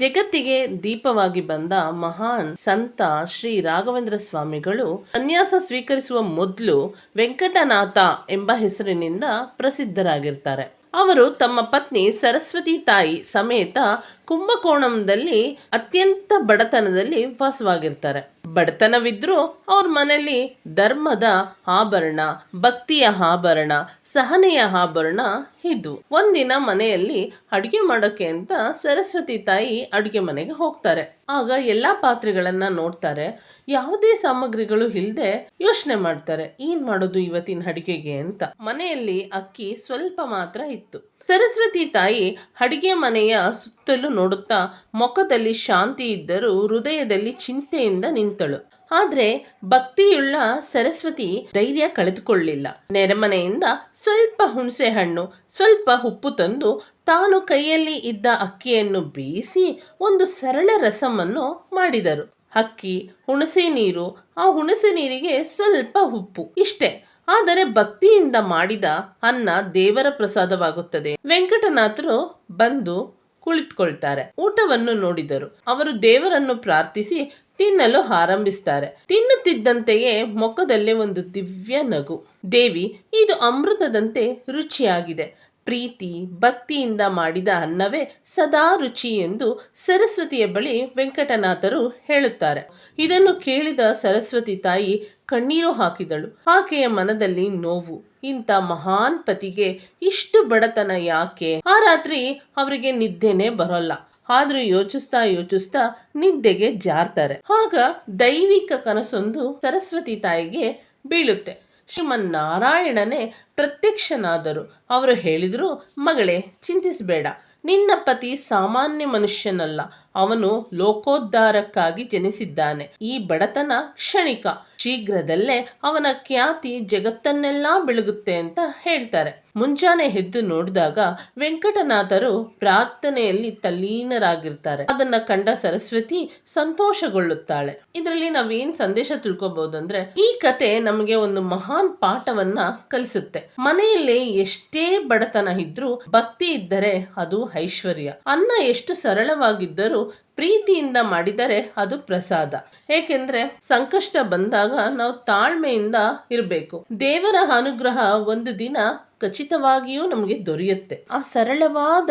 ಜಗತ್ತಿಗೆ ದೀಪವಾಗಿ ಬಂದ ಮಹಾನ್ ಸಂತ ಶ್ರೀ ರಾಘವೇಂದ್ರ ಸ್ವಾಮಿಗಳು ಸನ್ಯಾಸ ಸ್ವೀಕರಿಸುವ ಮೊದಲು ವೆಂಕಟನಾಥ ಎಂಬ ಹೆಸರಿನಿಂದ ಪ್ರಸಿದ್ಧರಾಗಿರ್ತಾರೆ. ಅವರು ತಮ್ಮ ಪತ್ನಿ ಸರಸ್ವತಿ ತಾಯಿ ಸಮೇತ ಕುಂಭಕೋಣಂದಲ್ಲಿ ಅತ್ಯಂತ ಬಡತನದಲ್ಲಿ ವಾಸವಾಗಿರ್ತಾರೆ. ಬಡತನವಿದ್ರೂ ಅವ್ರ ಮನೆಯಲ್ಲಿ ಧರ್ಮದ ಆಭರಣ, ಭಕ್ತಿಯ ಆಭರಣ, ಸಹನೆಯ ಆಭರಣ ಇದು ಒಂದಿನ ಮನೆಯಲ್ಲಿ ಅಡುಗೆ ಮಾಡೋಕೆ ಅಂತ ಸರಸ್ವತಿ ತಾಯಿ ಅಡುಗೆ ಮನೆಗೆ ಹೋಗ್ತಾರೆ. ಆಗ ಎಲ್ಲಾ ಪಾತ್ರೆಗಳನ್ನ ನೋಡ್ತಾರೆ. ಯಾವುದೇ ಸಾಮಗ್ರಿಗಳು ಇಲ್ಲದೆ ಯೋಚನೆ ಮಾಡ್ತಾರೆ. ಏನ್ ಮಾಡೋದು ಇವತ್ತಿನ ಅಡುಗೆಗೆ ಅಂತ. ಮನೆಯಲ್ಲಿ ಅಕ್ಕಿ ಸ್ವಲ್ಪ ಮಾತ್ರ ಇತ್ತು. ಸರಸ್ವತಿ ತಾಯಿ ಅಡಿಗೆ ಮನೆಯ ಸುತ್ತಲೂ ನೋಡುತ್ತಾ ಮುಖದಲ್ಲಿ ಶಾಂತಿ ಇದ್ದರೂ ಹೃದಯದಲ್ಲಿ ಚಿಂತೆಯಿಂದ ನಿಂತಳು. ಆದ್ರೆ ಭಕ್ತಿಯುಳ್ಳ ಸರಸ್ವತಿ ಧೈರ್ಯ ಕಳೆದುಕೊಳ್ಳಿಲ್ಲ. ನೆರೆಮನೆಯಿಂದ ಸ್ವಲ್ಪ ಹುಣಸೆ ಹಣ್ಣು, ಸ್ವಲ್ಪ ಉಪ್ಪು ತಂದು ತಾನು ಕೈಯಲ್ಲಿ ಇದ್ದ ಅಕ್ಕಿಯನ್ನು ಬೇಯಿಸಿ ಒಂದು ಸರಳ ರಸಮನ್ನು ಮಾಡಿದರು. ಅಕ್ಕಿ, ಹುಣಸೆ ನೀರು, ಆ ಹುಣಸೆ ನೀರಿಗೆ ಸ್ವಲ್ಪ ಉಪ್ಪು ಇಷ್ಟೇ. ಆದರೆ ಭಕ್ತಿಯಿಂದ ಮಾಡಿದ ಅನ್ನ ದೇವರ ಪ್ರಸಾದವಾಗುತ್ತದೆ. ವೆಂಕಟನಾಥರು ಬಂದು ಕುಳಿತುಕೊಳ್ತಾರೆ. ಊಟವನ್ನು ನೋಡಿದರು. ಅವರು ದೇವರನ್ನು ಪ್ರಾರ್ಥಿಸಿ ತಿನ್ನಲು ಆರಂಭಿಸ್ತಾರೆ. ತಿನ್ನುತ್ತಿದ್ದಂತೆಯೇ ಮುಖದಲ್ಲಿ ಒಂದು ದಿವ್ಯ ನಗು. ದೇವಿ, ಇದು ಅಮೃತದಂತೆ ರುಚಿಯಾಗಿದೆ. ಪ್ರೀತಿ ಭಕ್ತಿಯಿಂದ ಮಾಡಿದ ಅನ್ನವೇ ಸದಾ ರುಚಿ ಎಂದು ಸರಸ್ವತಿಯ ಬಳಿ ವೆಂಕಟನಾಥರು ಹೇಳುತ್ತಾರೆ. ಇದನ್ನು ಕೇಳಿದ ಸರಸ್ವತಿ ತಾಯಿ ಕಣ್ಣೀರು ಹಾಕಿದಳು. ಆಕೆಯ ಮನದಲ್ಲಿ ನೋವು. ಇಂಥ ಮಹಾನ್ ಪತಿಗೆ ಇಷ್ಟು ಬಡತನ ಯಾಕೆ? ಆ ರಾತ್ರಿ ಅವರಿಗೆ ನಿದ್ದೆನೆ ಬರೋಲ್ಲ. ಆದ್ರೂ ಯೋಚಿಸ್ತಾ ಯೋಚಿಸ್ತಾ ನಿದ್ದೆಗೆ ಜಾರ್ತಾರೆ. ಆಗ ದೈವಿಕ ಕನಸೊಂದು ಸರಸ್ವತಿ ತಾಯಿಗೆ ಬೀಳುತ್ತೆ. ಶ್ರೀಮನ್ನಾರಾಯಣನೇ ಪ್ರತ್ಯಕ್ಷನಾದರು. ಅವರು ಹೇಳಿದರು ಮಗಳೇ ಚಿಂತಿಸಬೇಡ. ನಿನ್ನ ಪತಿ ಸಾಮಾನ್ಯ ಮನುಷ್ಯನಲ್ಲ. ಅವನು ಲೋಕೋದ್ಧಾರಕ್ಕಾಗಿ ಜನಿಸಿದ್ದಾನೆ. ಈ ಬಡತನ ಕ್ಷಣಿಕ. ಶೀಘ್ರದಲ್ಲೇ ಅವನ ಖ್ಯಾತಿ ಜಗತ್ತನ್ನೆಲ್ಲಾ ಬೆಳಗುತ್ತೆ ಅಂತ ಹೇಳ್ತಾರೆ. ಮುಂಜಾನೆ ಎದ್ದು ನೋಡಿದಾಗ ವೆಂಕಟನಾಥರು ಪ್ರಾರ್ಥನೆಯಲ್ಲಿ ತಲ್ಲೀನರಾಗಿರ್ತಾರೆ. ಅದನ್ನ ಕಂಡ ಸರಸ್ವತಿ ಸಂತೋಷಗೊಳ್ಳುತ್ತಾಳೆ. ಇದರಲ್ಲಿ ನಾವೇನ್ ಸಂದೇಶ ತಿಳ್ಕೊಬಹುದಂದ್ರೆ ಈ ಕತೆ ನಮಗೆ ಒಂದು ಮಹಾನ್ ಪಾಠವನ್ನ ಕಲಿಸುತ್ತೆ. ಮನೆಯಲ್ಲಿ ಎಷ್ಟೇ ಬಡತನ ಇದ್ರೂ ಭಕ್ತಿ ಇದ್ದರೆ ಅದು ಐಶ್ವರ್ಯ. ಅನ್ನ ಎಷ್ಟು ಸರಳವಾಗಿದ್ದರೂ ಪ್ರೀತಿಯಿಂದ ಮಾಡಿದರೆ ಅದು ಪ್ರಸಾದ. ಏಕೆಂದ್ರೆ ಸಂಕಷ್ಟ ಬಂದಾಗ ನಾವು ತಾಳ್ಮೆಯಿಂದ ಇರಬೇಕು. ದೇವರ ಅನುಗ್ರಹ ಒಂದು ದಿನ ಖಚಿತವಾಗಿಯೂ ನಮಗೆ ದೊರೆಯುತ್ತೆ. ಆ ಸರಳವಾದ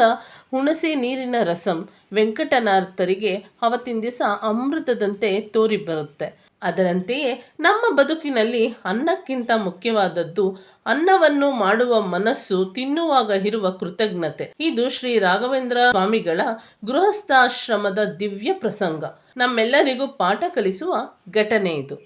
ಹುಣಸೆ ನೀರಿನ ರಸಂ ವೆಂಕಟನಾಥರಿಗೆ ಅವತ್ತಿನ ದಿವಸ ಅಮೃತದಂತೆ ತೋರಿ ಬರುತ್ತೆ ಅದರಂತೆಯೇ ನಮ್ಮ ಬದುಕಿನಲ್ಲಿ ಅನ್ನಕ್ಕಿಂತ ಮುಖ್ಯವಾದದ್ದು ಅನ್ನವನ್ನು ಮಾಡುವ ಮನಸ್ಸು ತಿನ್ನುವಾಗ ಇರುವ ಕೃತಜ್ಞತೆ. ಇದು ಶ್ರೀ ರಾಘವೇಂದ್ರ ಸ್ವಾಮಿಗಳ ಗೃಹಸ್ಥಾಶ್ರಮದ ದಿವ್ಯ ಪ್ರಸಂಗ. ನಮ್ಮೆಲ್ಲರಿಗೂ ಪಾಠ ಕಲಿಸುವ ಘಟನೆ ಇದು.